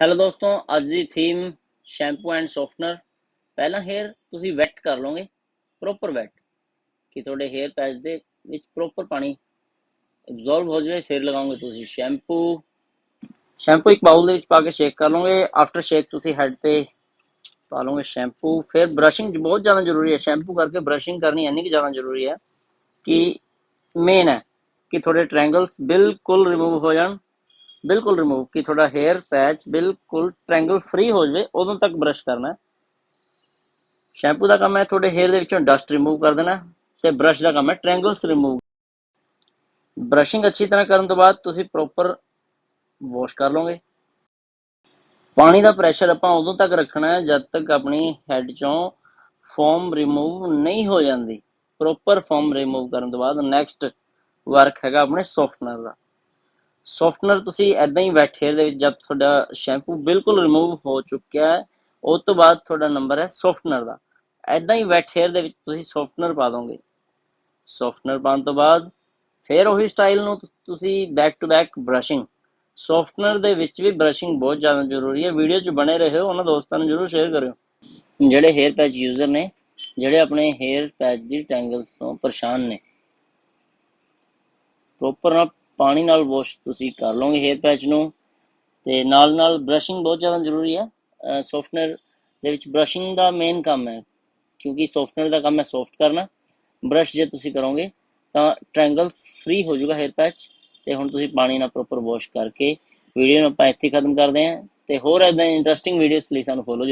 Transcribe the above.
Hello ਦੋਸਤੋ, ਅੱਜ ਦੀ ਥੀਮ ਸ਼ੈਂਪੂ ਐਂਡ ਸੌਫਟਨਰ ਪਹਿਲਾਂ ਹੇਅਰ ਤੁਸੀਂ ਵੈਟ ਕਰ ਲਓਗੇ ਪ੍ਰੋਪਰ ਵੈਟ ਕਿ ਤੁਹਾਡੇ ਹੇਅਰ ਪੈਚ ਦੇ ਵਿੱਚ ਪ੍ਰੋਪਰ ਪਾਣੀ ਐਬਜ਼ੌਰਬ ਹੋ ਜਾਵੇ, ਫਿਰ ਲਗਾਓਗੇ ਤੁਸੀਂ ਸ਼ੈਂਪੂ ਸ਼ੈਂਪੂ ਇੱਕ ਬਾਉਲ ਦੇ ਵਿੱਚ ਪਾ ਕੇ ਸ਼ੇਕ ਕਰ ਲਓਗੇ। ਆਫਟਰ ਸ਼ੇਕ ਤੁਸੀਂ ਹੈਡ ਤੇ ਪਾ ਲਓਗੇ ਸ਼ੈਂਪੂ ਫਿਰ ਬ੍ਰਸ਼ਿੰਗ ਬਹੁਤ ਜ਼ਿਆਦਾ ਜ਼ਰੂਰੀ ਹੈ। ਸ਼ੈਂਪੂ ਕਰਕੇ ਬ੍ਰਸ਼ਿੰਗ ਕਰਨੀ ਇੰਨੀ ਕਿ ਜ਼ਿਆਦਾ ਜ਼ਰੂਰੀ ਹੈ ਕਿ ਮੇਨ ਹੈ ਕਿ ਤੁਹਾਡੇ ਟ੍ਰਾਇੰਗਲਸ ਬਿਲਕੁਲ ਰਿਮੂਵ ਹੋ ਜਾਣ। ਬਿਲਕੁਲ ਰਿਮੂਵ ਕਿ ਤੁਹਾਡਾ ਹੇਅਰ ਪੈਚ ਬਿਲਕੁਲ ਟ੍ਰਾਇੰਗਲ ਫ੍ਰੀ ਹੋ ਜਾਵੇ, ਉਦੋਂ ਤੱਕ ਬ੍ਰਸ਼ ਕਰਨਾ ਸ਼ੈਂਪੂ ਦਾ ਕੰਮ ਹੈ ਤੁਹਾਡੇ ਹੇਅਰ ਦੇ ਵਿੱਚੋਂ ਡਸਟ ਰਿਮੂਵ ਕਰ ਦੇਣਾ ਤੇ ਬ੍ਰਸ਼ ਦਾ ਕੰਮ ਹੈ ਟ੍ਰਾਇੰਗਲਸ ਰਿਮੂਵ ਬ੍ਰਸ਼ਿੰਗ ਅੱਛੀ ਤਰ੍ਹਾਂ ਕਰਨ ਤੋਂ ਬਾਅਦ ਤੁਸੀਂ ਪ੍ਰੋਪਰ ਵਾਸ਼ ਕਰ ਲਓਗੇ। ਪਾਣੀ ਦਾ ਪ੍ਰੈਸ਼ਰ ਆਪਾਂ ਉਦੋਂ ਤੱਕ ਰੱਖਣਾ ਹੈ ਜਦ ਤੱਕ ਆਪਣੀ ਹੈੱਡ ਚੋਂ ਫੋਮ ਰਿਮੂਵ ਨਹੀਂ ਹੋ ਜਾਂਦੀ। ਪ੍ਰੋਪਰ ਫੋਮ ਰਿਮੂਵ ਕਰਨ ਤੋਂ ਬਾਅਦ ਨੈਕਸਟ ਵਰਕ ਹੈਗਾ ਆਪਣੇ ਸੌਫਟਨਰ ਦਾ। ਸੌਫਟਨਰ ਤੁਸੀਂ ਐਦਾਂ ਹੀ ਵੈਟ ਹੇਅਰ ਦੇ ਵਿੱਚ ਜਦ ਤੁਹਾਡਾ ਸ਼ੈਂਪੂ ਬਿਲਕੁਲ ਰਿਮੂਵ ਹੋ ਚੁੱਕਿਆ ਹੈ ਉਸ ਤੋਂ ਬਾਅਦ ਤੁਹਾਡਾ ਨੰਬਰ ਹੈ ਸੌਫਟਨਰ ਦਾ। ਐਦਾਂ ਹੀ ਵੈਟ ਹੇਅਰ ਦੇ ਵਿੱਚ ਤੁਸੀਂ ਸੌਫਟਨਰ ਪਾ ਦੋਗੇ। ਸੌਫਟਨਰ ਪਾਉਣ ਤੋਂ ਬਾਅਦ ਫਿਰ ਉਹੀ ਸਟਾਈਲ ਨੂੰ ਤੁਸੀਂ back to back brushing softener ਦੇ ਵਿੱਚ ਵੀ ਬ੍ਰਸ਼ਿੰਗ ਬਹੁਤ ਜ਼ਿਆਦਾ ਜ਼ਰੂਰੀ ਹੈ। ਵੀਡੀਓ 'ਚ ਬਣੇ ਰਹੋ, ਉਹਨਾਂ ਦੋਸਤਾਂ ਨੂੰ ਜਰੂਰ ਸ਼ੇਅਰ ਕਰਿਓ। ਜਿਹੜੇ ਹੇਅਰ ਪੈਚ ਯੂਜ਼ਰ ਨੇ, ਜਿਹੜੇ ਆਪਣੇ ਹੇਅਰ ਪੈਚ ਦੀ ਟੈਂਗਲਸ ਤੋਂ ਪਰੇਸ਼ਾਨ ਨੇ। ਪ੍ਰੋਪਰ ਨਾਲ ਪਾਣੀ ਨਾਲ ਵਾਸ਼ ਤੁਸੀਂ ਕਰ ਲਓਗੇ ਹੇਅਰ ਪੈਚ ਨੂੰ ਤੇ ਨਾਲ ਨਾਲ ਬ੍ਰਸ਼ਿੰਗ ਬਹੁਤ ਜ਼ਿਆਦਾ ਜ਼ਰੂਰੀ ਹੈ ਸੌਫਟਨਰ ਦੇ ਵਿੱਚ ਬ੍ਰਸ਼ਿੰਗ ਦਾ ਮੇਨ ਕੰਮ ਹੈ, ਕਿਉਂਕਿ ਸੌਫਟਨਰ ਦਾ ਕੰਮ ਹੈ ਸੌਫਟ ਕਰਨਾ। ਬ੍ਰਸ਼ ਜੇ ਤੁਸੀਂ ਕਰੋਗੇ ਤਾਂ ਟ੍ਰਾਇੰਗਲਸ ਫ੍ਰੀ ਹੋ ਜਾਊਗਾ ਹੇਅਰ ਪੈਚ ਤੇ ਹੁਣ ਤੁਸੀਂ ਪਾਣੀ ਨਾਲ ਪ੍ਰੋਪਰ ਵਾਸ਼ ਕਰਕੇ ਵੀਡੀਓ ਨੂੰ ਆਪਾਂ ਇੱਥੇ ਖਤਮ ਕਰਦੇ ਹਾਂ ਤੇ ਹੋਰ ਇਦਾਂ ਇੰਟਰਸਟਿੰਗ ਵੀਡੀਓਜ਼ ਲਈ ਸਾਨੂੰ ਫੋਲੋ